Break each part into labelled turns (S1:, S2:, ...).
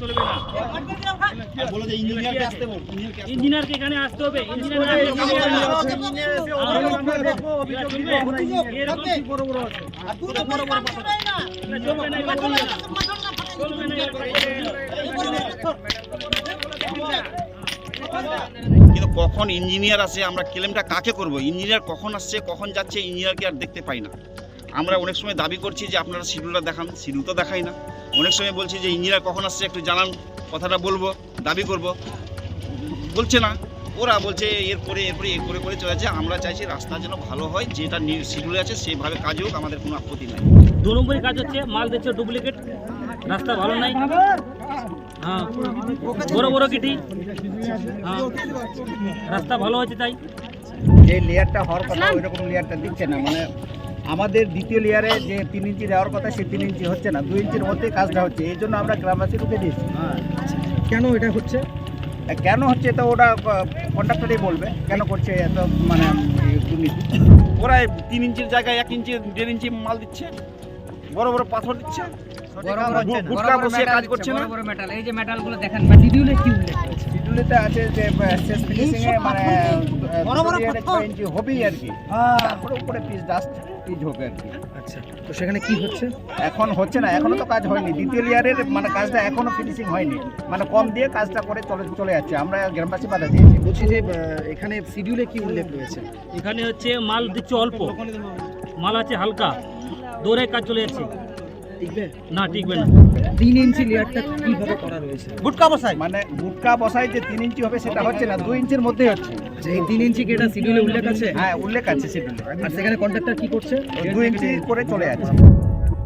S1: চলবে না
S2: বলো যে ইঞ্জিনিয়ারকে আসতে বল ইঞ্জিনিয়ারকে আসতে বল।
S1: ইঞ্জিনিয়ারকে এখানে আসতে হবে ইঞ্জিনিয়ার না আসলে চলবে না। এরা চলবে? এরকম কি বড় বড় আছে? এটা চলবে না, এটা চলবে না। চলবে না, চলবে না।
S2: কিন্তু কখন ইঞ্জিনিয়ার আসে আমরা ক্লেমটা কাকে করব ইঞ্জিনিয়ার কখন আসছে কখন যাচ্ছে ইঞ্জিনিয়ারকে আর দেখতে পাই না আমরা অনেক সময় দাবি করছি যে আপনারা শিডিউলটা দেখান শিডিউল তো দেখাই না। অনেক সময় বলছি যে ইঞ্জিনিয়ার কখন আসছে একটু জানান কথাটা বলব দাবি করব। বলছে না ওরা বলছে এরপরে এরপরে এর করে করে চলে যাচ্ছে আমরা চাইছি রাস্তা যেন ভালো হয় যেটা শিডিউলে আছে সেভাবে কাজ হোক আমাদের কোনো আপত্তি নাই।
S1: দু নম্বরই কাজ হচ্ছে মাল দিচ্ছে ডুপ্লিকেট রাস্তা ভালো নাই। হ্যাঁ বড় বড় কিটি। হ্যাঁ রাস্তা ভালো হচ্ছে তাই।
S3: যে লেয়ারটা হওয়ার কথা ওই রকম লেয়ারটা দিচ্ছে না মানে আমাদের দ্বিতীয় লেয়ারে যে তিন ইঞ্চি দেওয়ার কথা সেই তিন ইঞ্চি হচ্ছে না দুই ইঞ্চির মধ্যেই কাজটা হচ্ছে এই জন্য আমরা গ্রামবাসী রুখে দিয়েছি।
S4: কেন এটা হচ্ছে?
S3: কেন হচ্ছে এটা ওরা কন্ট্রাক্টরই বলবে কেন করছে এত মানে দুর্নীতি?
S2: ওরা তিন ইঞ্চির জায়গায় এক ইঞ্চি দেড় ইঞ্চি মাল দিচ্ছে বড় বড় পাথর দিচ্ছে কাজ করছে না।
S4: মেটাল এই যে মেটালগুলো দেখেন কি উল্লেখ রয়েছে
S3: আছে যে শেষ ফিনিশিং এ মানে বড় বড় ইঞ্চি হবেই আর কি। তারপরে উপরে পিস ডাস্ট পিস হবে আর কি।
S4: আচ্ছা তো সেখানে কি হচ্ছে?
S3: এখন হচ্ছে না এখনও তো কাজ হয়নি। দ্বিতীয় লেয়ারের মানে কাজটা এখনও ফিনিশিং হয়নি। মানে কম দিয়ে কাজটা করে চলে চলে যাচ্ছে। আমরা গ্রামবাসী বাধা দিয়েছি।
S4: বলছি যে এখানে শিডিউলে কি উল্লেখ রয়েছে?
S1: এখানে হচ্ছে মাল দিচ্ছে অল্প। মাল আছে হালকা। দৌড়ে কাজ চলে যাচ্ছে।
S4: টিকবে?
S1: না টিকবে না।
S4: তিন ইঞ্চি লেয়ারটা কীভাবে করা রয়েছে?
S3: গুটকা বসাই। মানে গুটকা বসাই যে তিন ইঞ্চি হবে সেটা হচ্ছে না দুই ইঞ্চির মধ্যে হচ্ছে।
S4: যে এই তিন ইঞ্চি কি এটা শিডিউলে উল্লেখ আছে?
S3: হ্যাঁ উল্লেখ আছে শিডিউলে
S4: আর সেখানে কন্ট্রাক্টর কি করছে?
S3: দুই ইঞ্চি করে চলে যাচ্ছে।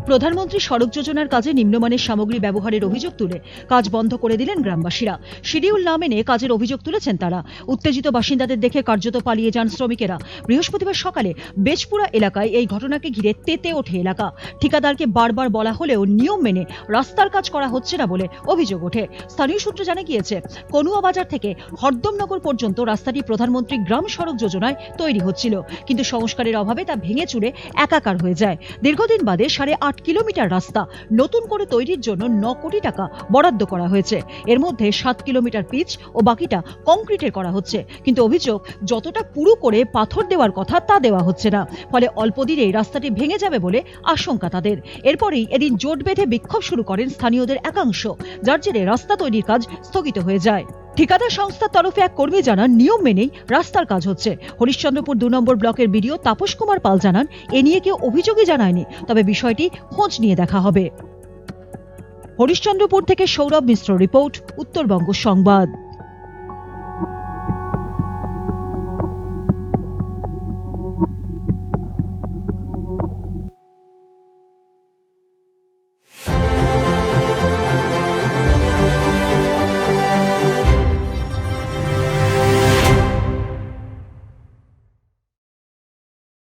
S5: প্রধানমন্ত্রী সড়ক যোজনার কাজে নিম্নমানের সামগ্রী ব্যবহারের অভিযোগ তুলে কাজ বন্ধ করে দিলেন গ্রামবাসীরা। শিডিউল না মেনে কাজের অভিযোগ তুলেছেন তারা। উত্তেজিত বাসিন্দাদের দেখে কার্যত পালিয়ে যান শ্রমিকেরা। বৃহস্পতিবার সকালে বেজপুরা এলাকায় এই ঘটনাকে ঘিরে তেতে ওঠে এলাকা। ঠিকাদারকে বারবার বলা হলেও নিয়ম মেনে রাস্তার কাজ করা হচ্ছে না বলে অভিযোগ ওঠে। স্থানীয় সূত্রে জানা গিয়েছে, কনুয়া বাজার থেকে হরদমনগর পর্যন্ত রাস্তাটি প্রধানমন্ত্রী গ্রাম সড়ক যোজনায় তৈরি হচ্ছিল। কিন্তু সংস্কারের অভাবে তা ভেঙে চুরে একাকার হয়ে যায়। দীর্ঘদিন বাদে সাড়ে আট কিলোমিটার রাস্তা নতুন করে তৈরির জন্য ন কোটি টাকা বরাদ্দ করা হয়েছে। এর মধ্যে সাত কিলোমিটার পিচ ও বাকিটা কংক্রিটের করা হচ্ছে। কিন্তু অভিযোগ, যতটা পুরু করে পাথর দেওয়ার কথা তা দেওয়া হচ্ছে না। ফলে অল্প দিনেই রাস্তাটি ভেঙে যাবে বলে আশঙ্কা তাদের। এরপরেই এদিন জোট বেঁধে বিক্ষোভ শুরু করেন স্থানীয়দের একাংশ, যার জেরে রাস্তা তৈরির কাজ স্থগিত হয়ে যায়। ঠিকাদার সংস্থার তরফে এক কর্মী জানান, নিয়ম মেনেই রাস্তার কাজ হচ্ছে। হরিশ্চন্দ্রপুর দু নম্বর ব্লকের বিডিও তাপস কুমার পাল জানান, এ নিয়ে কেউ অভিযোগই জানায়নি, তবে বিষয়টি খোঁজ নিয়ে দেখা হবে। হরিশ্চন্দ্রপুর থেকে সৌরভ মিশ্র রিপোর্ট, উত্তরবঙ্গ সংবাদ।